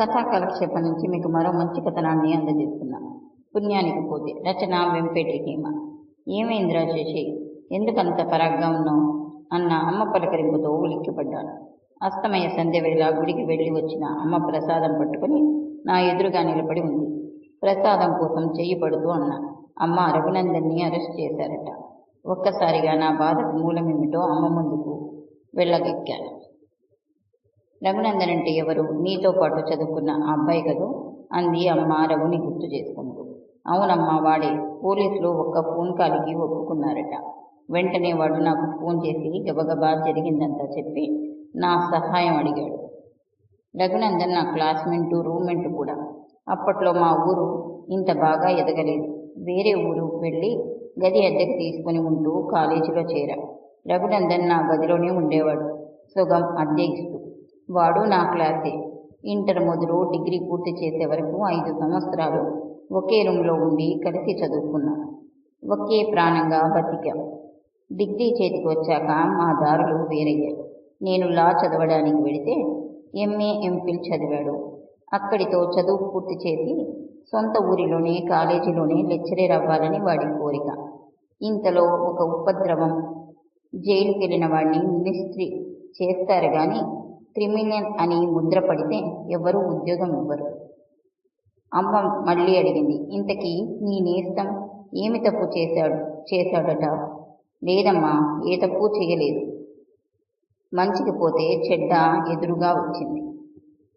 కథా కాలక్షేపం నుంచి మీకు మరో మంచి కథనాన్ని అందజేస్తున్నా. పుణ్యానికి పోతే రచన వెంపేటి హేమ. ఏమైందిరా చేసి ఎందుకంత పరాగ్గా ఉన్నావు? అన్న అమ్మ పలకరింపుతో ఉలిక్కిపడ్డాను అస్తమయ సంధ్య వేళ గుడికి వెళ్ళి వచ్చిన అమ్మ ప్రసాదం పట్టుకుని నా ఎదురుగా నిలబడి ఉంది. ప్రసాదం కోసం చెయ్యి పడుతూ అన్న. అమ్మ రఘునందన్ని అరెస్ట్ చేశారట. ఒక్కసారిగా నా బాధకు మూలమేమిటో అమ్మ ముందుకు వెళ్ళగెక్కాను. రఘునందన్ అంటే ఎవరు? నీతో పాటు చదువుకున్న ఆ అబ్బాయి కదూ? అంది అమ్మ రఘుని గుర్తు చేసుకుంటూ. అవునమ్మా వాడే. పోలీసులు ఒక్క ఫోన్ కాల్కి ఒప్పుకున్నారట. వెంటనే వాడు నాకు ఫోన్ చేసి గబగబా జరిగిందంతా చెప్పి నా సహాయం అడిగాడు. రఘునందన్ నా క్లాస్మేట్ రూమ్మేట్ కూడా. అప్పట్లో మా ఊరు ఇంత బాగా ఎదగలేదు. వేరే ఊరు వెళ్ళి గది అద్దెకు తీసుకుని ఉంటూ కాలేజీలో చేరా. రఘునందన్ నా గదిలోనే ఉండేవాడు. సుగం అద్దె ఇస్తూ. వాడు నా క్లాసే. ఇంటర్ మొదలు డిగ్రీ పూర్తి చేసే వరకు ఐదు సంవత్సరాలు ఒకే రూమ్లో ఉండి కలిసి చదువుకున్నాం. ఒకే ప్రాణంగా బతికాం. డిగ్రీ చేతికి వచ్చాక మా దారులు వేరయ్యాయి నేను లా చదవడానికి వెళితే ఎంఏ ఎంఫిల్ చదివాడు. అక్కడితో చదువు పూర్తి చేసి సొంత ఊరిలోనే కాలేజీలోనే లెక్చరర్ అవ్వాలని వాడి కోరిక. ఇంతలో ఒక ఉపద్రవం. జైలుకెళ్ళిన వాడిని మినిస్ట్రీ చేస్తారు కానీ క్రిమినల్ అని ముద్ర పడితే ఎవరూ ఉద్యోగం ఇవ్వరు. అమ్మ మళ్ళీ అడిగింది ఇంతకీ నీ నేస్తం ఏమి తప్పు చేశాడు చేశాడట? లేదమ్మా ఏ తప్పు చేయలేదు. మంచికి పోతే చెడ్డ ఎదురుగా వచ్చింది.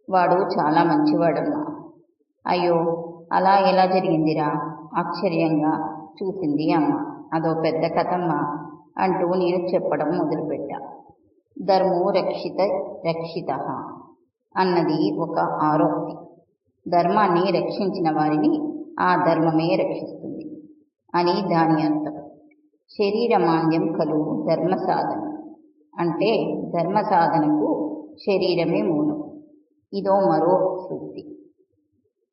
వాడు చాలా మంచివాడమ్మా. అయ్యో అలా ఎలా జరిగిందిరా? ఆశ్చర్యంగా చూసింది అమ్మ. అదో పెద్ద కథమ్మా అంటూ నేను చెప్పడం మొదలుపెట్టా. ధర్మో రక్షిత రక్షిత అన్నది ఒక ఆరోక్తి. ధర్మాన్ని రక్షించిన వారిని ఆ ధర్మమే రక్షిస్తుంది అని దాని అర్థం. శరీర మాంద్యం కలుగు ధర్మ సాధన అంటే ధర్మ సాధనకు శరీరమే మూలం. ఇదో మరో సూక్తి.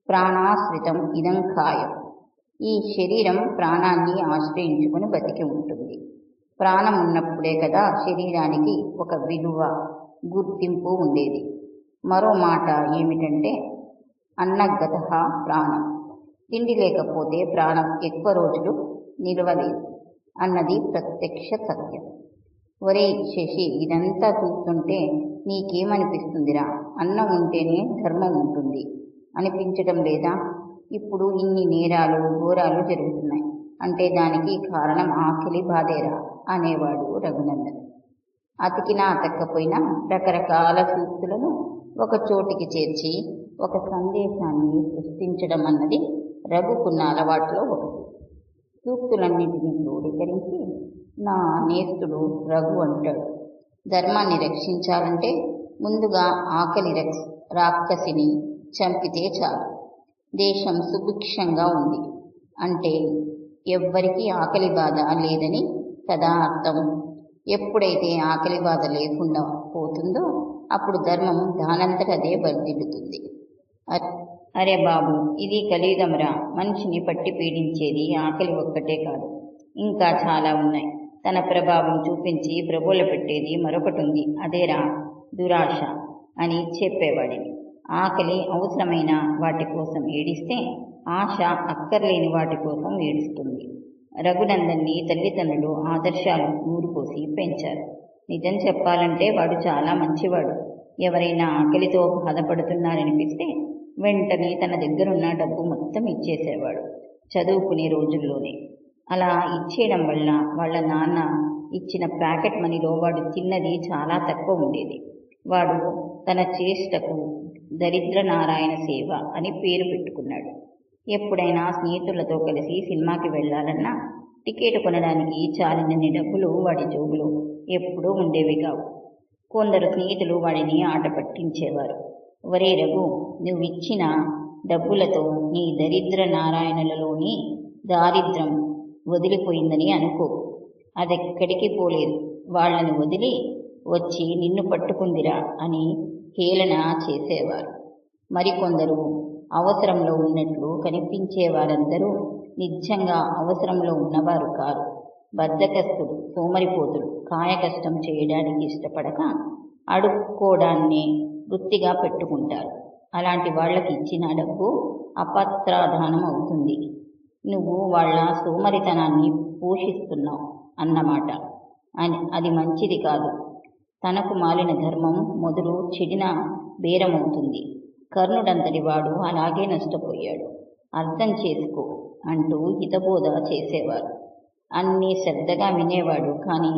ప్రాణాశ్రితం ఇదం ఖాయం. ఈ శరీరం ప్రాణాన్ని ఆశ్రయించుకుని బతికి ఉంటుంది. ప్రాణం ఉన్నప్పుడే కదా శరీరానికి ఒక విలువ గుర్తింపు ఉండేది. మరో మాట ఏమిటంటే అన్నగత ప్రాణం. తిండి లేకపోతే ప్రాణం ఎక్కువ రోజులు నిలవలేదు. అన్నది ప్రత్యక్ష సత్యం. ఒరే శశి ఇదంతా చూస్తుంటే నీకేమనిపిస్తుందిరా? అన్నం ఉంటేనే ధర్మం ఉంటుంది. అనిపించడం లేదా? ఇప్పుడు ఇన్ని నేరాలు ఘోరాలు జరుగుతున్నాయి. అంటే దానికి కారణం ఆకలి బాధేరా అనేవాడు రఘునందన్. అతికినా అతక్కపోయినా రకరకాల సూక్తులను ఒక చోటికి చేర్చి ఒక సందేశాన్ని సృష్టించడం అన్నది రఘుకున్న అలవాట్లో ఒకటి. సూక్తులన్నింటినీ క్రోడీకరించి నా నేస్తుడు రఘు అంటాడు. ధర్మాన్ని రక్షించాలంటే ముందుగా ఆకలి రాక్షసిని చంపితే చాలు. దేశం సుభిక్షంగా ఉంది. అంటే ఎవ్వరికీ ఆకలి బాధ లేదని కదా అర్థం. ఎప్పుడైతే ఆకలి బాధ లేకుండా పోతుందో అప్పుడు ధర్మం దానంతట అదే వర్ధిల్లుతుంది అరే బాబు ఇది కలియుగమరా మనిషిని పట్టి పీడించేది ఆకలి ఒక్కటే కాదు. ఇంకా చాలా ఉన్నాయి. తన ప్రభావం చూపించి ప్రభుల పెట్టేది మరొకటి ఉంది అదేరా దురాశ అని చెప్పేవాడిని. ఆకలి అవసరమైన వాటి కోసం ఏడిస్తే ఆశ అక్కర్లేని వాటి కోసం ఏడుస్తుంది. రఘునందన్ని తల్లిదండ్రులు ఆదర్శాలు నూరుపోసి పెంచారు. నిజం చెప్పాలంటే వాడు చాలా మంచివాడు. ఎవరైనా ఆకలితో బాధపడుతున్నారనిపిస్తే వెంటనే తన దగ్గరున్న డబ్బు మొత్తం ఇచ్చేసేవాడు చదువుకునే రోజుల్లోనే. అలా ఇచ్చేయడం వల్ల వాళ్ళ నాన్న ఇచ్చిన ప్యాకెట్ మనీలో వాడు తిన్నది చాలా తక్కువ ఉండేది. వాడు తన చేష్టకు దరిద్ర నారాయణ సేవ అని పేరు పెట్టుకున్నాడు. ఎప్పుడైనా స్నేహితులతో కలిసి సినిమాకి వెళ్ళాలన్నా టికెట్ కొనడానికి చాలినన్ని డబ్బులు వాడి జోబులు ఎప్పుడూ ఉండేవి కావు. కొందరు స్నేహితులు వాడిని ఆట పట్టించేవారు. ఒరే రఘు నువ్విచ్చిన డబ్బులతో నీ దరిద్ర నారాయణలలోని దారిద్రం వదిలిపోయిందని అనుకో. అదెక్కడికి పోలేదు. వాళ్ళని వదిలి వచ్చి నిన్ను పట్టుకుందిరా అని హేళన చేసేవారు. మరికొందరు అవసరంలో ఉన్నట్లు కనిపించే వారందరూ నిజంగా అవసరంలో ఉన్నవారు కారు. బద్ధకస్తులు సోమరిపోతులు కాయకష్టం చేయడానికి ఇష్టపడక అడుక్కోవడాన్ని వృత్తిగా పెట్టుకుంటారు. అలాంటి వాళ్ళకి ఇచ్చిన డబ్బు అపత్రాధానం అవుతుంది. నువ్వు వాళ్ళ సోమరితనాన్ని పోషిస్తున్నావు అన్నమాట. అని అది మంచిది కాదు. తనకు మాలిన ధర్మం మొదలు చెడిన బేరమవుతుంది. కర్ణుడంతటి వాడు అలాగే నష్టపోయాడు. అర్థం చేసుకో అంటూ హితబోధ చేసేవారు. అన్నీ శ్రద్ధగా వినేవాడు కానీ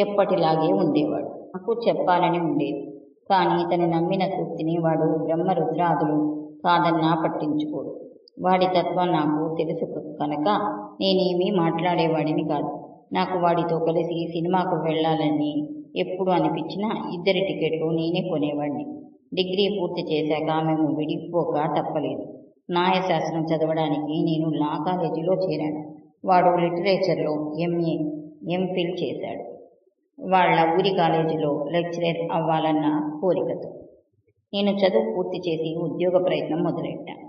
ఎప్పటిలాగే ఉండేవాడు. నాకు చెప్పాలని ఉండేది. కానీ తను నమ్మిన సూక్తిని వాడు బ్రహ్మరుద్రాదులు కాదన్నా పట్టించుకోడు. వాడి తత్వం నాకు తెలుసు కనుక నేనేమీ మాట్లాడేవాడిని కాదు. నాకు వాడితో కలిసి సినిమాకు వెళ్ళాలని ఎప్పుడు అనిపించినా ఇద్దరి టికెట్లు నేనే కొనేవాడిని డిగ్రీ పూర్తి చేశాక మేము విడిపోక తప్పలేదు. న్యాయశాస్త్రం చదవడానికి నేను లా కాలేజీలో చేరాను. వాడు లిటరేచర్లో ఎంఏ ఎంఫిల్ చేశాడు. వాళ్ళ ఊరి కాలేజీలో లెక్చరర్ అవ్వాలన్న కోరికతో. నేను చదువు పూర్తి చేసి ఉద్యోగ ప్రయత్నం మొదలెట్టాను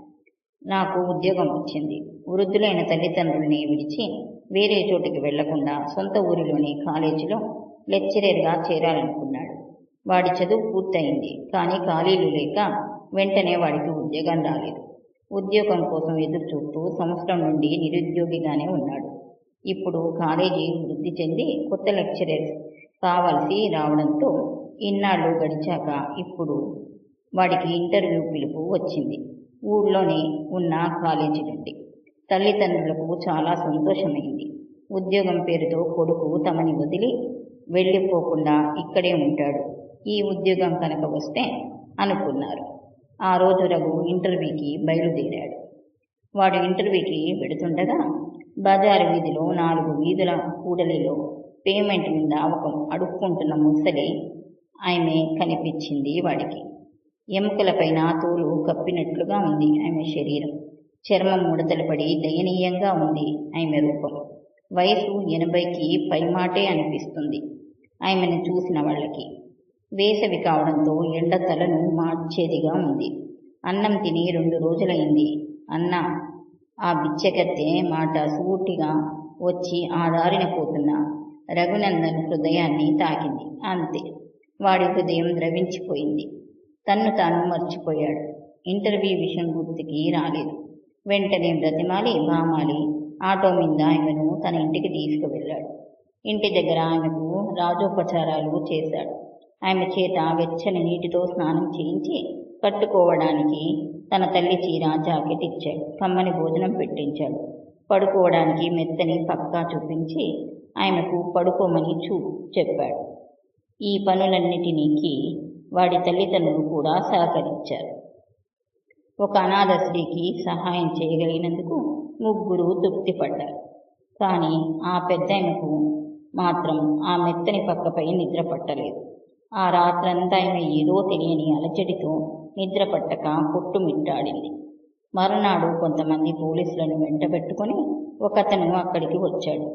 నాకు ఉద్యోగం వచ్చింది. వృద్ధులైన తల్లిదండ్రుల్ని విడిచి వేరే చోటికి వెళ్ళకుండా సొంత ఊరిలోని కాలేజీలో లెక్చరర్గా చేరాలనుకున్నాడు. వాడి చదువు పూర్తయింది. కానీ ఖాళీలు లేక వెంటనే వాడికి ఉద్యోగం రాలేదు. ఉద్యోగం కోసం ఎదురు చూస్తూ సంవత్సరం నుండి నిరుద్యోగిగానే ఉన్నాడు. ఇప్పుడు కాలేజీ వృద్ధి చెంది కొత్త లెక్చరర్స్ కావాల్సి రావడంతో ఇన్నాళ్ళు గడిచాక ఇప్పుడు వాడికి ఇంటర్వ్యూ పిలుపు వచ్చింది. ఊళ్ళోనే ఉన్న కాలేజీ నుండి. తల్లిదండ్రులకు చాలా సంతోషమైంది. ఉద్యోగం పేరుతో కొడుకు తమని వదిలి వెళ్ళిపోకుండా ఇక్కడే ఉంటాడు. ఈ ఉద్యోగం కనుక వస్తే అనుకున్నారు. ఆ రోజు రఘు ఇంటర్వ్యూకి బయలుదేరాడు. వాడు ఇంటర్వ్యూకి వెడుతుండగా బజారు వీధిలో నాలుగు వీధుల కూడలిలో పేమెంట్ మీద ఒక అడుక్కుంటున్న ముసలి ఆమె కనిపించింది వాడికి. ఎముకలపైన తోలు కప్పినట్లుగా ఉంది ఆమె శరీరం. చర్మం ముడతలు పడి దయనీయంగా ఉంది ఆమె రూపం. వయసు ఎనభైకి పైమాటే అనిపిస్తుంది. ఆమెను చూసిన వాళ్ళకి. వేసవి కావడంతో ఎండ తలను మార్చేదిగా ఉంది. అన్నం తిని రెండు రోజులైంది. అన్న ఆ బిచ్చకత్తె మాట సూటిగా వచ్చి ఆ దారిన పోతున్న రఘునందన్ హృదయాన్ని తాకింది. అంతే వాడి హృదయం ద్రవించిపోయింది. తన్ను తాను మర్చిపోయాడు. ఇంటర్వ్యూ విషయం గుర్తుకి రాలేదు. వెంటనే బ్రతిమాలి బామాలి ఆటో మీద ఆమెను తన ఇంటికి తీసుకువెళ్ళాడు. ఇంటి దగ్గర ఆమెకు రాజోపచారాలు చేశాడు. ఆమె చేత వెచ్చని నీటితో స్నానం చేయించి కట్టుకోవడానికి తన తల్లి చీర జాకెట్ ఇచ్చాడు. కమ్మని భోజనం పెట్టించాడు. పడుకోవడానికి మెత్తని పక్కా చూపించి ఆమెకు పడుకోమని చూ చెప్పాడు. ఈ పనులన్నిటినీకి వాడి తల్లిదండ్రులు కూడా సహకరించారు. ఒక అనాథ స్త్రీకి సహాయం చేయగలిగినందుకు ముగ్గురు తృప్తిపడ్డారు. కానీ ఆ పెద్దామెకు మాత్రం ఆ మెత్తని పక్కపై నిద్ర పట్టలేదు ఆ రాత్రంతా ఆమె ఏదో తెలియని అలచడితో నిద్ర పట్టక కొట్టుమిట్టాడింది మరునాడు కొంతమంది పోలీసులను వెంటబెట్టుకుని ఒకతను అక్కడికి వచ్చాడు.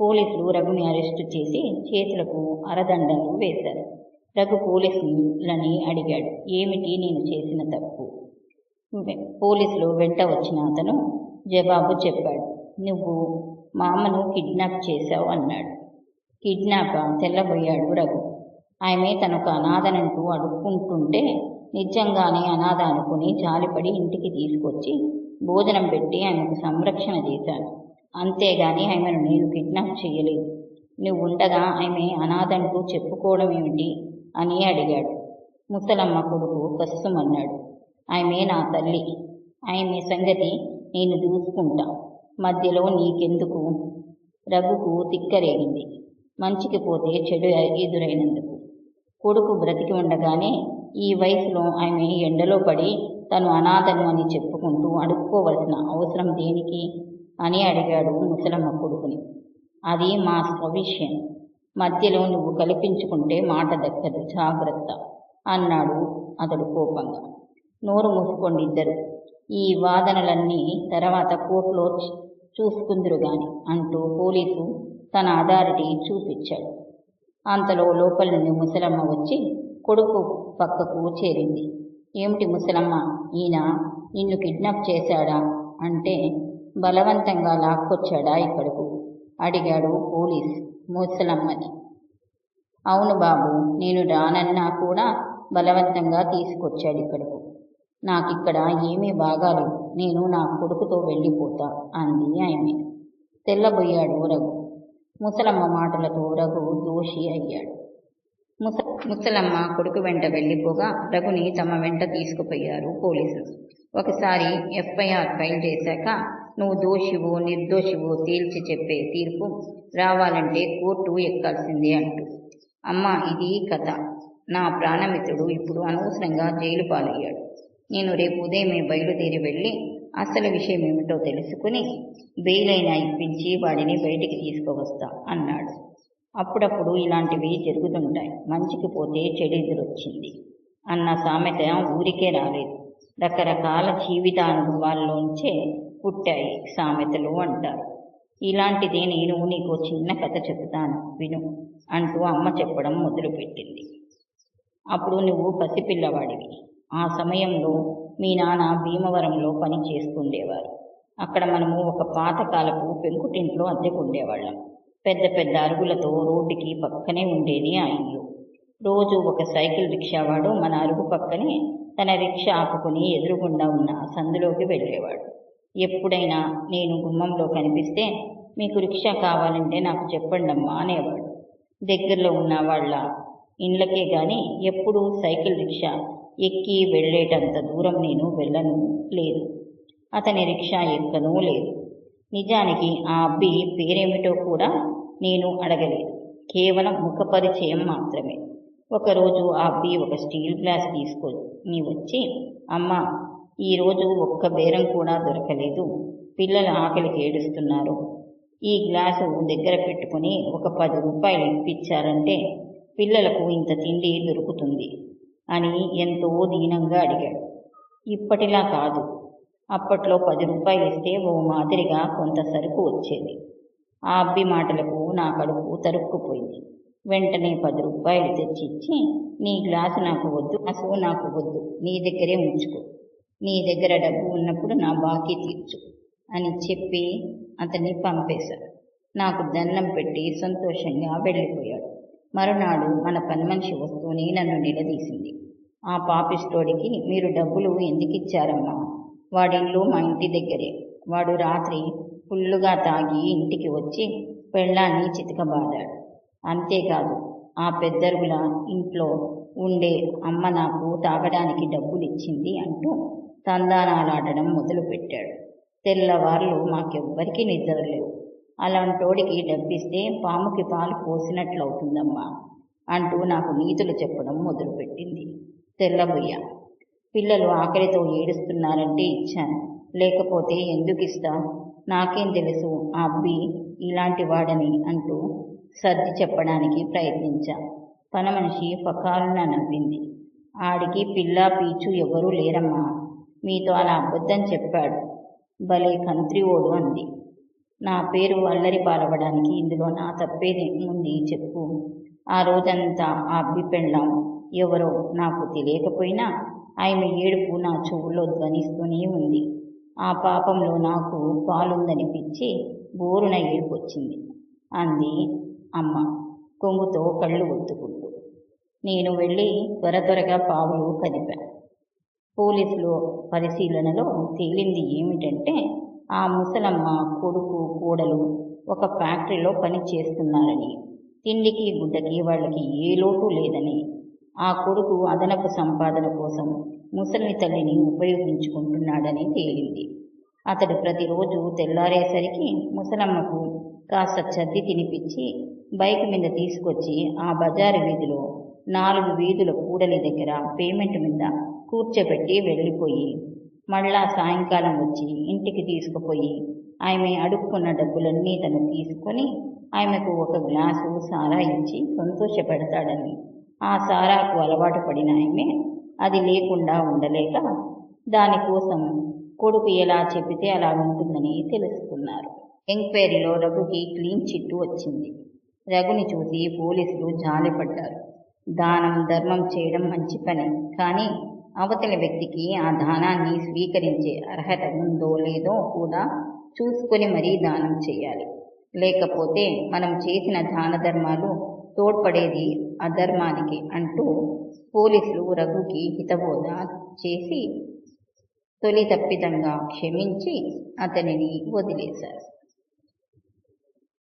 పోలీసులు రఘుని అరెస్టు చేసి చేతులకు అరదండలు వేశారు. రఘు పోలీసులని అడిగాడు ఏమిటి నేను చేసిన తప్పు? పోలీసులు వెంట వచ్చిన అతను జవాబు చెప్పాడు నువ్వు మా అమ్మను కిడ్నాప్ చేశావు అన్నాడు. కిడ్నాప్ తెల్లబోయాడు రఘు. ఆమె తనకు అనాథనంటూ అడుక్కుంటుంటే నిజంగానే అనాథ అనుకుని జాలిపడి ఇంటికి తీసుకొచ్చి భోజనం పెట్టి ఆమెకు సంరక్షణ చేశాను అంతేగాని ఆమెను నేను కిడ్నాప్ చేయలేదు. నువ్వు ఉండగా ఆమె అనాథంటూ చెప్పుకోవడం ఏమిటి? అని అడిగాడు. ముసలమ్మ కొడుకు కస్సుమన్నాడు ఆమె నా తల్లి. ఆమె సంగతి నేను చూసుకుంటా. మధ్యలో నీకెందుకు? రఘుకు తిక్కరేగింది మంచికి పోతే చెడు ఎదురైనందుకు. కొడుకు బ్రతికి ఉండగానే ఈ వయసులో ఆమె ఎండలో పడి తను అనాథను అని చెప్పుకుంటూ అడుక్కోవలసిన అవసరం దేనికి? అని అడిగాడు ముసలమ్మ కొడుకుని. అది మా స్వవిషయం. మధ్యలో నువ్వు కల్పించుకుంటే మాట దక్కదు జాగ్రత్త అన్నాడు అతడు కోపంగా. నోరు మూసుకోండి ఇద్దరు ఈ వాదనలన్నీ తర్వాత కోర్టులో చూసుకుందురు గాని అంటూ పోలీసు తన అథారిటీ చూపించాడు. అంతలో లోపల నుండి ముసలమ్మ వచ్చి కొడుకు పక్కకు చేరింది. ఏమిటి ముసలమ్మ? ఈయన నిన్ను కిడ్నాప్ చేశాడా? అంటే బలవంతంగా లాక్కొచ్చాడా ఇక్కడకు? అడిగాడు పోలీస్ ముసలమ్మని. అవును బాబు నేను రానన్నా కూడా బలవంతంగా తీసుకొచ్చాడు ఇక్కడకు. నాకిక్కడ ఏమీ బాగాలేదు. నేను నా కొడుకుతో వెళ్ళిపోతా అంది ఆమె. తెల్లబోయాడు రఘు. ముసలమ్మ మాటలతో రఘు దోషి అయ్యాడు. ముస ముసలమ్మ కొడుకు వెంట వెళ్ళిపోగా రఘుని తమ వెంట తీసుకుపోయారు పోలీసులు. ఒకసారి ఎఫ్ఐఆర్ ఫైల్ చేశాక నువ్వు దోషివో నిర్దోషివో తేల్చి చెప్పే తీర్పు రావాలంటే కోర్టు ఎక్కాల్సిందే అంటూ. అమ్మ ఇది కథ. నా ప్రాణమిత్రుడు ఇప్పుడు అనవసరంగా జైలు పాలయ్యాడు. నేను రేపు ఉదయమే బయలుదేరి వెళ్ళి అసలు విషయం ఏమిటో తెలుసుకుని బెయిలైన ఇప్పించి వాడిని బయటికి తీసుకువస్తా అన్నాడు. అప్పుడప్పుడు ఇలాంటివి జరుగుతుంటాయి. మంచికి పోతే చెడు ఎదురొచ్చింది. అన్న సామెత ఊరికే రాలేదు. రకరకాల జీవితానుభవాల్లోంచే పుట్టాయి సామెతలు అంటారు. ఇలాంటిదే నేను నీకు చిన్న కథ చెబుతాను. విను అంటూ అమ్మ చెప్పడం మొదలుపెట్టింది. అప్పుడు నువ్వు పసిపిల్లవాడివి. ఆ సమయంలో మీ నాన్న భీమవరంలో పని చేస్తుండేవారు అక్కడ మనము ఒక పాతకాలపు పెంకుటింట్లో అద్దెకుండేవాళ్ళం పెద్ద పెద్ద అరుగులతో రోడ్డుకి పక్కనే ఉండేది ఆ ఇల్లు. రోజు ఒక సైకిల్ రిక్షావాడు మన అరుగు పక్కనే తన రిక్షా ఆపుకుని ఎదురుగుండా ఉన్న సందులోకి వెళ్ళేవాడు. ఎప్పుడైనా నేను గుమ్మంలో కనిపిస్తే మీకు రిక్షా కావాలంటే నాకు చెప్పండమ్మా అనేవాడు. దగ్గరలో ఉన్న వాళ్ళ ఇండ్లకే కానీ ఎప్పుడూ సైకిల్ రిక్షా ఎక్కి వెళ్ళేటంత దూరం నేను వెళ్ళను లేదు. అతని రిక్షా ఎక్కనూ లేదు. నిజానికి ఆ అబ్బి పేరేమిటో కూడా నేను అడగలేదు. కేవలం ముఖ పరిచయం మాత్రమే. ఒకరోజు ఆ అబ్బి ఒక స్టీల్ గ్లాస్ తీసుకొని వచ్చి? అమ్మ ఈరోజు ఒక్క బేరం కూడా దొరకలేదు. పిల్లలు ఆకలికి ఏడుస్తున్నారు. ఈ గ్లాసు దగ్గర పెట్టుకుని ఒక పది రూపాయలు ఇప్పించారంటే పిల్లలకు ఇంత తిండి దొరుకుతుంది. అని ఎంతో దీనంగా అడిగాడు. ఇప్పటిలా కాదు. అప్పట్లో పది రూపాయలు ఇస్తే ఓ మాదిరిగా కొంత సరుకు వచ్చేది. ఆ అబ్బి మాటలకు నా కడుపు తరుక్కుపోయింది. వెంటనే పది రూపాయలు తెచ్చిచ్చి నీ గ్లాసు నాకు వద్దు అసలు నాకు వద్దు నీ దగ్గరే ఉంచుకో. నీ దగ్గర డబ్బు ఉన్నప్పుడు నా బాకీ తీర్చు అని చెప్పి అతన్ని పంపేశాడు. నాకు దండం పెట్టి సంతోషంగా వెళ్ళిపోయాడు. మరునాడు మన పని మనిషి వస్తూనే నన్ను నిలదీసింది. ఆ పాపిస్టోడికి మీరు డబ్బులు ఎందుకిచ్చారమ్మా వాడిల్లు మా ఇంటి దగ్గరే. వాడు రాత్రి ఫుల్లుగా తాగి ఇంటికి వచ్చి పెళ్ళాన్ని చితకబాదాడు అంతేకాదు ఆ పెద్దరుగుల ఇంట్లో ఉండే అమ్మ నాకు తాగడానికి డబ్బులు ఇచ్చింది అంటూ తందానాలాడడం మొదలుపెట్టాడు. తెల్లవార్లు మాకెవ్వరికీ నిద్ర లేవు అలాంటోడికి డబ్బిస్తే పాముకి పాలు పోసినట్లవుతుందమ్మా అంటూ నాకు నీతులు చెప్పడం మొదలుపెట్టింది. తెల్లబొయ్య. పిల్లలు ఆకలితో ఏడుస్తున్నారంటే ఇచ్చాను. లేకపోతే ఎందుకు ఇస్తా నాకేం తెలుసు? ఆ అబ్బి ఇలాంటి వాడని అంటూ సర్ది చెప్పడానికి ప్రయత్నించా. పన మనిషి పకాలున నవ్వింది. ఆడికి పిల్ల పీచు ఎవరూ లేరమ్మా. మీతో అలా అబద్ధం చెప్పాడు. భలే కంత్రి ఓడు అంది. నా పేరు అల్లరి పాలవడానికి ఇందులో నా తప్పేది ఉంది చెప్పు. ఆ రోజంతా ఆ అబ్బి పెళ్ళాం. ఎవరో నాకు తెలియకపోయినా ఆమె ఏడుపు నా చెవుల్లో ధ్వనిస్తూనే ఉంది. ఆ పాపంలో నాకు పాలుందనిపించి బోరున ఏడుపొచ్చింది. అంది అమ్మ కొంగుతో కళ్ళు ఒత్తుకుంటూ. నేను వెళ్ళి త్వర త్వరగా పావులు కదిపా పోలీసులు పరిశీలనలో తేలింది ఏమిటంటే ఆ ముసలమ్మ కొడుకు కోడలు ఒక ఫ్యాక్టరీలో పని చేస్తున్నారని. తిండికి గుడ్డకి వాళ్ళకి ఏ లోటు లేదని. ఆ కొడుకు అదనపు సంపాదన కోసం ముసలి తల్లిని ఉపయోగించుకుంటున్నాడని తేలింది. అతడు ప్రతిరోజు తెల్లారేసరికి ముసలమ్మకు కాస్త చద్ది తినిపించి బైక్ మీద తీసుకొచ్చి ఆ బజారు వీధిలో నాలుగు వీధుల కూడలి దగ్గర పేమెంట్ మీద కూర్చోబెట్టి వెళ్ళిపోయి మళ్ళా సాయంకాలం వచ్చి ఇంటికి తీసుకుపోయి ఆమె అడుక్కున్న డబ్బులన్నీ తను తీసుకొని ఆమెకు ఒక గ్లాసు సారా ఇచ్చి సంతోషపెడతాడని. ఆ సారాకు అలవాటు పడిన ఆమె అది లేకుండా ఉండలేక దానికోసం కొడుకు ఎలా చెబితే అలా ఉంటుందని తెలుసుకున్నారు. ఎంక్వైరీలో రఘుకి క్లీన్ చిట్టు వచ్చింది. రఘుని చూసి పోలీసులు జాలిపడ్డారు. దానం ధర్మం చేయడం మంచి పని కానీ అవతల వ్యక్తికి ఆ దానాన్ని స్వీకరించే అర్హత ఉందో లేదో కూడా చూసుకొని మరీ దానం చేయాలి. లేకపోతే మనం చేసిన దాన ధర్మాలు తోడ్పడేది అధర్మానికి అంటూ పోలీసులు రఘుకి హితబోధ చేసి తొలి తప్పిదంగా క్షమించి అతనిని వదిలేశారు.